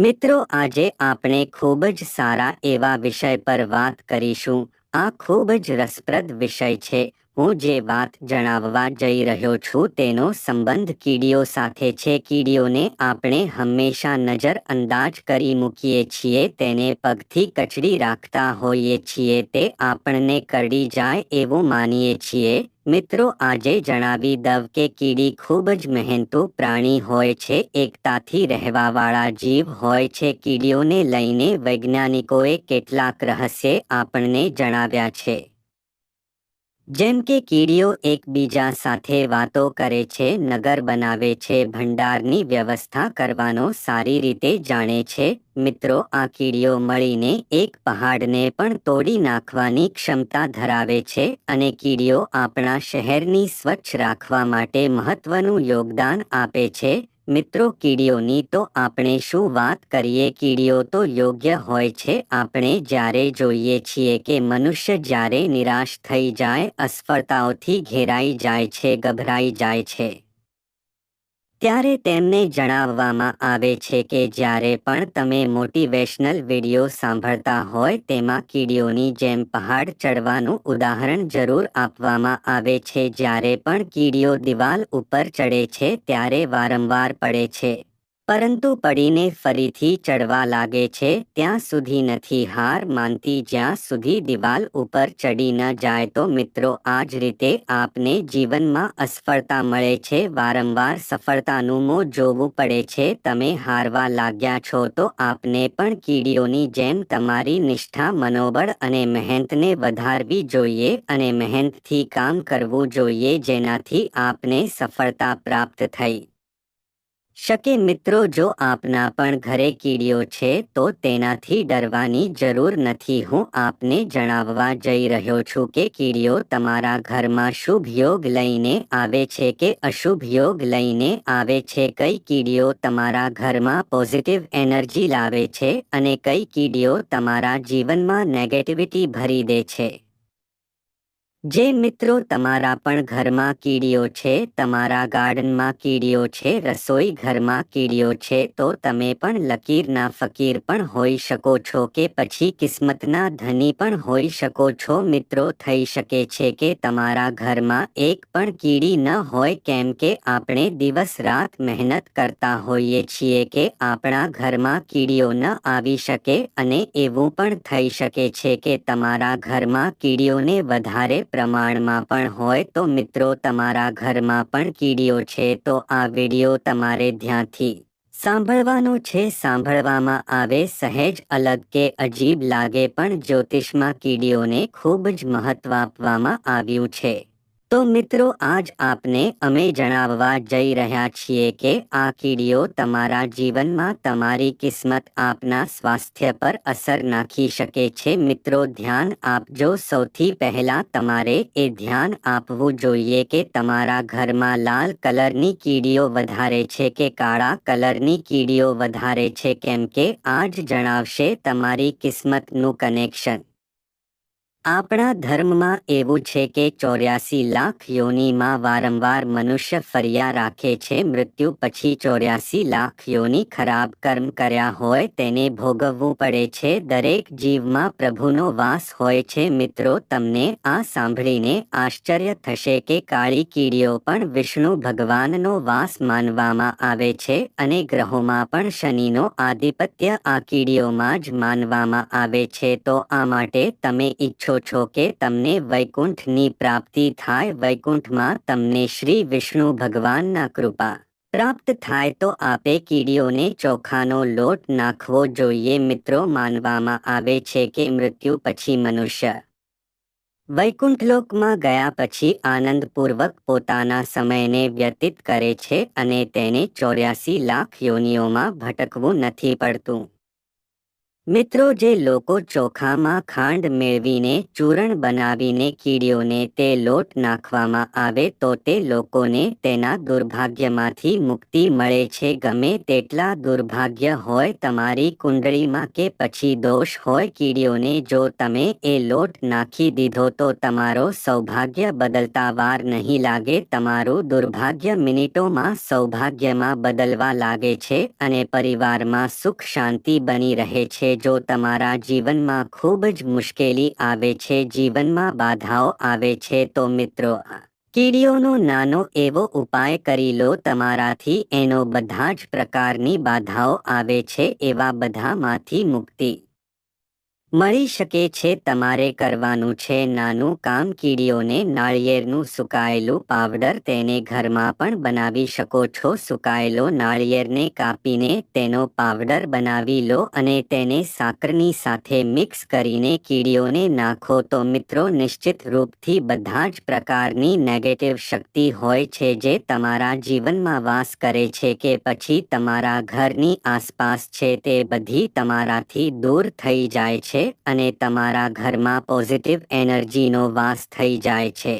મિત્રો, આજે આપણે ખૂબ જ સારા એવા વિષય પર વાત કરીશું. આ ખૂબ જ રસપ્રદ વિષય છે. હું જે વાત જણાવવા જઈ રહ્યો છું તેનો સંબંધ કીડીઓ સાથે છે. કીડીઓને આપણે હંમેશા નજર અંદાજ કરી મૂકીએ છીએ, તેને પગથી કચડી રાખતા હોઈએ છીએ, તે આપણને કરડી જાય એવું માનીએ છીએ. મિત્રો, આજે જણાવી દવ કે કીડી ખૂબ જ મહેનતુ પ્રાણી હોય છે, એકતાથી રહેવાવાળા જીવ હોય છે. કીડીઓને લઈને વૈજ્ઞાનિકોએ કેટલાક રહસ્ય આપણને જણાવ્યા છે. જેમ કે કીડીઓ એકબીજા સાથે વાતો કરે છે, નગર બનાવે છે, ભંડારની વ્યવસ્થા કરવાનો સારી રીતે જાણે છે. મિત્રો, આ કીડીઓ મળીને એક પહાડને પણ તોડી નાખવાની ક્ષમતા ધરાવે છે અને કીડીઓ આપણા શહેરની સ્વચ્છ રાખવા માટે મહત્વનું યોગદાન આપે છે. મિત્રો, કીડીઓની તો આપણે શું વાત કરીએ? કીડીઓ તો યોગ્ય હોય છે. આપણે જ્યારે જોઈએ છીએ કે મનુષ્ય જ્યારે નિરાશ થઈ જાય, અસફળતાઓથી ઘેરાઈ જાય છે, ગભરાઈ જાય છે. ત્યારે તેમને જણાવવામાં આવે છે કે જ્યારે પણ તમે મોટિવેશનલ વીડિયો સાંભળતા હોય તેમાં કીડીઓની જેમ પહાડ ચડવાનું ઉદાહરણ જરૂર આપવામાં આવે છે. જ્યારે પણ કીડીઓ દિવાલ ઉપર ચડે છે, ત્યારે વારંવાર પડે છે. પરંતુ પડીને ફરીથી ચડવા લાગે છે, ત્યાં સુધી નથી હાર માનતી, જ્યાં સુધી દિવાલ ઉપર ચડી ન જાય તો મિત્રો આ જ રીતે આપને જીવનમાં અસફળતા મળે છે, વારંવાર સફળતાનું મો જોવું પડે છે, તમે હારવા લાગ્યા છો તો આપને પણ કીડીઓની જેમ તમારી નિષ્ઠા, મનોબળ અને મહેનતને વધારવી જોઈએ અને મહેનતથી કામ કરવું જોઈએ, જેનાથી આપને સફળતા પ્રાપ્ત થઈ. શકે મિત્રો, જો આપના પણ ઘરે કીડીઓ છે, તો તેનાથી ડરવાની જરૂર નથી. હું આપને જણાવવા જઈ રહ્યો છું કે કીડીઓ તમારા ઘરમાં શુભ યોગ લઈને આવે છે કે અશુભ યોગ લઈને આવે છે? કઈ કીડીઓ તમારા ઘરમાં પોઝિટિવ એનર્જી લાવે છે અને કઈ કીડીઓ તમારા જીવનમાં નેગેટિવિટી ભરી દે છે? જે મિત્રો તમારા પણ ઘરમાં કીડીઓ છે, તમારા ગાર્ડનમાં કીડીઓ છે, રસોઈ ઘરમાં કીડીઓ છે, તો તમે પણ લકીરના ફકીર પણ હોઈ શકો છો કે પછી કિસ્મતના ધની પણ હોઈ શકો છો. મિત્રો, થઈ શકે છે કે તમારા ઘરમાં એક પણ કીડી ન હોય કેમ કે આપણે દિવસ રાત મહેનત કરતા હોઈએ છીએ કે આપણા ઘરમાં કીડીઓ ન આવી શકે અને એવું પણ થઈ શકે છે કે તમારા ઘરમાં કીડીઓને વધારે પ્રમાણમાં પણ હોય તો મિત્રો તમારા ઘરમાં પણ કીડીઓ છે તો આ વીડિયો તમારે ધ્યાનથી સાંભળવાનો છે. સાંભળવામાં આવે સહેજ અલગ કે અજીબ લાગે પણ જ્યોતિષમાં કીડીઓને ખૂબ જ મહત્વ આપવામાં આવ્યું છે. તો મિત્રો આજ આપને અમે જણાવવા જઈ રહ્યા છીએ કે આ કીડીઓ તમારા જીવનમાં તમારી કિસ્મત આપના સ્વાસ્થ્ય પર અસર નાખી શકે છે મિત્રો ધ્યાન આપજો સૌથી પહેલા તમારે એ ધ્યાન આપવું જોઈએ કે તમારા ઘરમાં લાલ કલરની કીડીઓ વધારે છે કે કાળા કલરની કીડીઓ વધારે છે કેમ કે આ જ જણાવશે તમારી કિસ્મતનું કનેક્શન આપણા ધર્મમાં એવું છે કે ચોર્યાસી લાખ યોનીમાં વારંવાર મનુષ્ય ફર્યા રાખે છે, મૃત્યુ પછી ચોર્યાસી લાખ યોની ખરાબ કર્મ કર્યા હોય તેને ભોગવવું પડે છે, દરેક જીવમાં પ્રભુનો વાસ હોય છે. મિત્રો, તમને આ સાંભળીને આશ્ચર્ય થશે કે કાળી કીડીઓ પણ વિષ્ણુ ભગવાનનો વાસ માનવામાં આવે છે અને ગ્રહોમાં પણ શનિનો આધિપત્ય આ કીડીઓમાં જ માનવામાં આવે છે. તો આ માટે તમે ઈચ્છો ઈચ્છો છો કે તમને વૈકુંઠની પ્રાપ્તિ થાય વૈકુંઠમાં તમને શ્રી વિષ્ણુ ભગવાનના કૃપા પ્રાપ્ત થાય તો આપે કીડીઓને ચોખાનો લોટ નાખવો જોઈએ. મિત્રો, માનવામાં આવે છે કે મૃત્યુ પછી મનુષ્ય વૈકુંઠલોકમાં ગયા પછી આનંદપૂર્વક પોતાના સમયને વ્યતીત કરે છે અને તેને ચોર્યાસી લાખ યોનિઓમાં ભટકવું નથી પડતું. મિત્રો, જે લોકો ચોખામાં ખાંડ મેળવીને, ચૂરણ બનાવીને કીડીઓને તે લોટ નાખવામાં આવે તો તે લોકોને તેના દુર્ભાગ્યમાંથી મુક્તિ મળે છે. ગમે તેટલા દુર્ભાગ્ય હોય તમારી કુંડળીમાં કે પછી દોષ હોય કીડીઓને, જો તમે એ લોટ નાખી દીધો તો તમારો સૌભાગ્ય બદલતા વાર નહીં લાગે. તમારું દુર્ભાગ્ય મિનિટોમાં સૌભાગ્યમાં બદલવા લાગે છે અને પરિવારમાં સુખ શાંતિ બની રહે છે. જો તમારા જીવનમાં ખૂબ જ મુશ્કેલી આવે છે, જીવનમાં બાધાઓ આવે છે, તો મિત્રો, કીડીઓનો નાનો એવો ઉપાય કરી લો. તમારાથી એનો બધા જ પ્રકારની બાધાઓ આવે છે, એવા બધામાંથી મુક્તિ મળી શકે છે તમારે કરવાનું છે નાનું કામ કીડીઓને નાળિયેરનું સુકાયેલું પાવડર તેને ઘરમાં પણ બનાવી શકો છો. સુકાયેલો નાળિયેરને કાપીને તેનો પાવડર બનાવી લો અને તેને સાકરની સાથે મિક્સ કરીને કીડીઓને નાખો. તો મિત્રો, નિશ્ચિત રૂપથી બધા જ પ્રકારની નેગેટિવ શક્તિ હોય છે જે તમારા જીવનમાં વાસ કરે છે કે પછી તમારા ઘરની આસપાસ છે તે બધી તમારાથી દૂર થઈ જાય છે. છે અને તમારા ઘરમાં પોઝિટિવ એનર્જીનો વાસ થઈ જાય છે.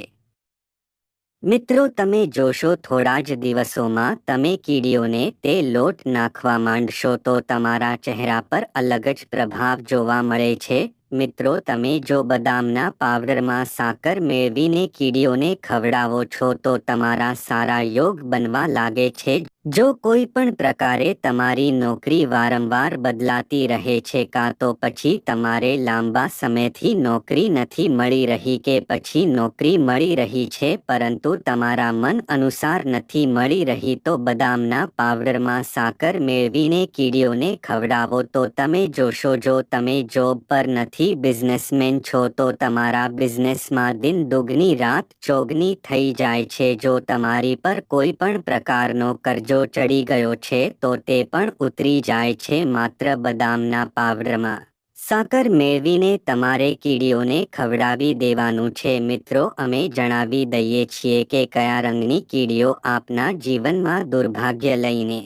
મિત્રો, તમે જોશો થોડા જ દિવસોમાં તમે કીડીઓને તે લોટ નાખવા માંડશો તો તમારા ચહેરા પર અલગ જ પ્રભાવ જોવા મળે છે. મિત્રો, તમે જો બદામના પાવડરમાં સાકર મેળવીને કીડીઓને ખવડાવો છો તો તમારા સારા યોગ બનવા લાગે છે. જો કોઈ પણ પ્રકારે તમારી નોકરી વારંવાર બદલાતી રહે છે કાં તો પછી તમારે લાંબા સમયથી નોકરી નથી મળી રહી કે પછી નોકરી મળી રહી છે પરંતુ તમારા મન અનુસાર નથી મળી રહી તો બદામના પાવડરમાં સાકર મેળવીને કીડીઓને ખવડાવો તો તમે જોશો જો તમે જોબ પર નથી બિઝનેસમેન છો તો તમારા બિઝનેસમાં દિન દુગની રાત ચોગની થઈ જાય છે જો તમારી પર કોઈ પણ પ્રકારનો કરજો. જો ચડી ગયો છે, તો તે પણ ઉતરી જાય છે માત્ર બદામના પાવડરમાં. સાકર મેળવીને તમારે કીડીઓને ખવડાવી દેવાનું છે. મિત્રો, અમે જણાવી દઈએ છીએ કે કયા રંગની કીડીઓ આપના જીવનમાં દુર્ભાગ્ય લઈને.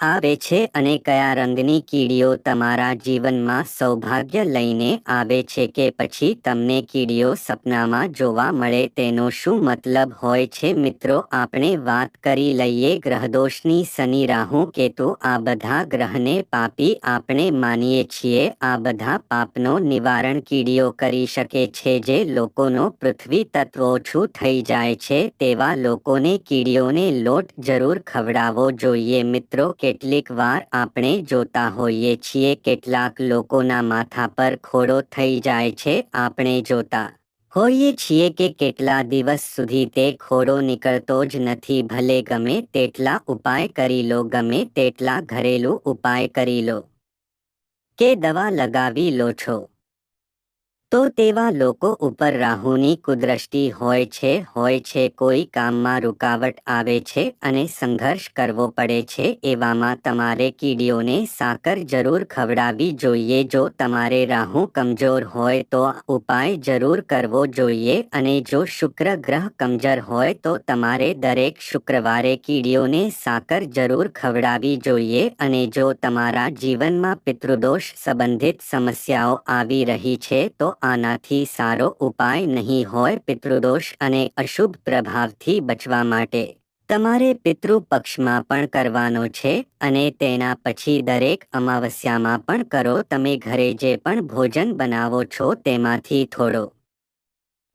આવે છે અને કયા રંગની કીડીઓ તમારા જીવનમાં સૌભાગ્ય લઈને આવે છે કે પછી તમને કીડીઓ સપનામાં જોવા મળે તેનો શું મતલબ હોય છે? મિત્રો, આપણે વાત કરી લઈએ ગ્રહદોષની શનિ, રાહુ, કેતુ. આ બધા ગ્રહને પાપી આપણે માનીએ છીએ. આ બધા પાપનો નિવારણ કીડીઓ કરી શકે છે જે લોકોનો પૃથ્વી તત્વ ઓછું થઈ જાય છે. તેવા લોકોને કીડીઓને લોટ જરૂર ખવડાવવો જોઈએ. મિત્રો કે કેટલીક વાર આપણે જોતા હોઈએ છીએ કેટલાક લોકોના માથા પર ખોડો થઈ જાય છે, આપણે જોતા હોઈએ છીએ કે કેટલા દિવસ સુધી તે ખોડો નીકળતો જ નથી, ભલે ગમે તેટલા ઉપાય કરી લો, ગમે તેટલા ઘરેલું ઉપાય કરી લો કે દવા લગાવી લો છો. તો તેવા લોકો ઉપર રાહુની કુદ્રષ્ટિ હોય છે હોય છે, કોઈ કામમાં રૂકાવટ આવે છે અને સંઘર્ષ કરવો પડે છે એવામાં તમારે કીડીઓને સાકર જરૂર ખવડાવી જોઈએ. જો તમારે રાહુ કમજોર હોય તો ઉપાય જરૂર કરવો જોઈએ અને જો શુક્ર ગ્રહ કમજોર હોય તો તમારે દરેક શુક્રવારે કીડીઓને સાકર જરૂર ખવડાવી જોઈએ અને જો તમારા જીવનમાં પિતૃદોષ સંબંધિત સમસ્યાઓ આવી રહી છે તો આનાથી સારો ઉપાય નહીં હોય પિતૃદોષ અને અશુભ પ્રભાવથી બચવા માટે. તમારે પિતૃ પક્ષમાં પણ કરવાનો છે અને તેના પછી દરેક અમાવસ્યામાં પણ કરો. તમે ઘરે જે પણ ભોજન બનાવો છો તેમાંથી થોડો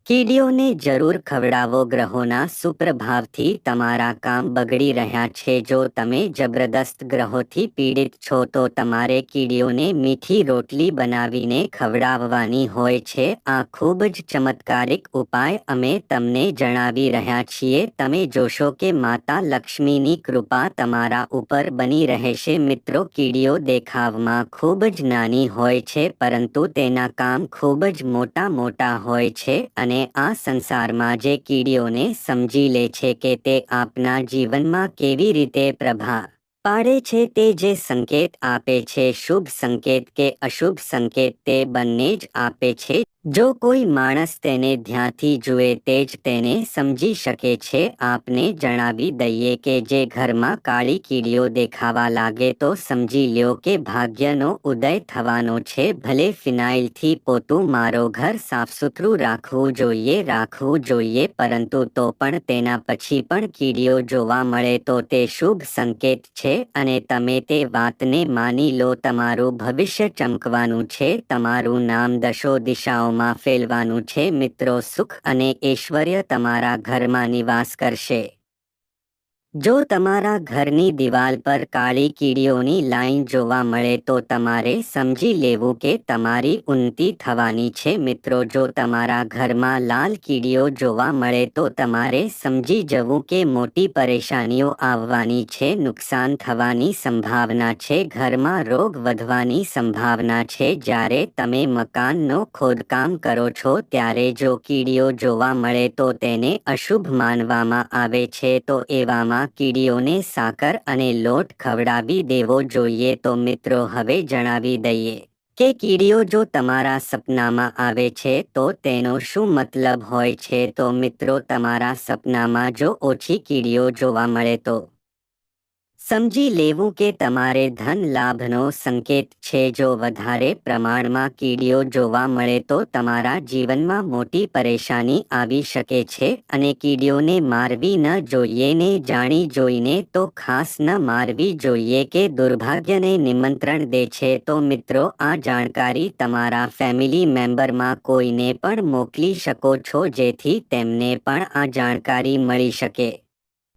કીડીઓને જરૂર ખવડાવો. ગ્રહોના સુપ્રભાવથી તમારા કામ બગડી રહ્યા છે. જો તમે જબરદસ્ત ગ્રહોથી પીડિત છો, તો તમારે કીડીઓને મીઠી રોટલી બનાવીને ખવડાવવાની હોય છે. આ ખૂબ જ ચમત્કારિક ઉપાય અમે તમને જણાવી રહ્યા છીએ. તમે જોશો કે માતા લક્ષ્મીની કૃપા તમારા ઉપર બની રહેશે. મિત્રો, કીડીઓ દેખાવમાં ખૂબ જ નાની હોય છે, પરંતુ તેના કામ ખૂબ જ મોટા મોટા હોય છે અને અને આ સંસારમાં જે કીડીઓને સમજી લે છે કે તે આપના જીવનમાં કેવી રીતે પ્રભા પાડે છે તે જે સંકેત આપે છે, શુભ સંકેત કે અશુભ સંકેત તે બંને જ આપે છે. જો કોઈ માણસ તેને ધ્યાનથી જુએ તે જ તેને સમજી શકે છે, આપને જણાવી દઈએ કે જે ઘરમાં કાળી કીડીઓ દેખાવા લાગે તો સમજી લ્યો કે ભાગ્યનો ઉદય થવાનો છે, ભલે ફિનાઇલથી પોતું મારો ઘર સાફસુથરું રાખવું જોઈએ રાખવું જોઈએ, પરંતુ તો પણ તેના પછી પણ કીડીઓ જોવા મળે તો તે શુભ સંકેત છે, અને તમે તે વાતને માની લો, તમારું ભવિષ્ય ચમકવાનું છે, તમારું નામ દશો દિશાઓમાં માં ફેલવાનું છે. મિત્રો સુખ અને ઐશ્વર્ય તમારા ઘરમાં નિવાસ કરશે. જો તમારા ઘરની દિવાલ પર કાળી કીડીઓની લાઈન જોવા મળે તો તમારે સમજી લેવું કે તમારી ઉન્નતિ થવાની છે. મિત્રો, જો તમારા ઘરમાં લાલ કીડીઓ જોવા મળે તો તમારે સમજી જવું કે મોટી પરેશાનીઓ આવવાની છે, નુકસાન થવાની સંભાવના છે, ઘરમાં રોગ વધવાની સંભાવના છે. જ્યારે તમે મકાનનો ખોદકામ કરો છો, ત્યારે જો કીડીઓ જોવા મળે તો તેને અશુભ માનવામાં આવે છે, તો એવામાં કીડીઓને સાકર અને લોટ ખવડાવી દેવો જોઈએ તો મિત્રો હવે જણાવી દઈએ કે કીડીઓ જો તમારા સપનામાં આવે છે તો તેનો શું મતલબ હોય છે? તો મિત્રો, તમારા સપનામાં જો ઓછી કીડીઓ જોવા મળે તો સમજી લેવું કે તમારે ધન લાભનો સંકેત છે જો વધારે પ્રમાણમાં કીડીઓ જોવા મળે તો તમારા જીવનમાં મોટી પરેશાની આવી શકે છે અને કીડીઓને મારવી ન જોઈએ ને જાણી જોઈને તો ખાસ ન મારવી જોઈએ કે દુર્ભાગ્યને નિમંત્રણ દે છે. તો મિત્રો, આ જાણકારી તમારા ફેમિલી મેમ્બરમાં કોઈને પણ મોકલી શકો છો જેથી તેમને પણ આ જાણકારી મળી શકે.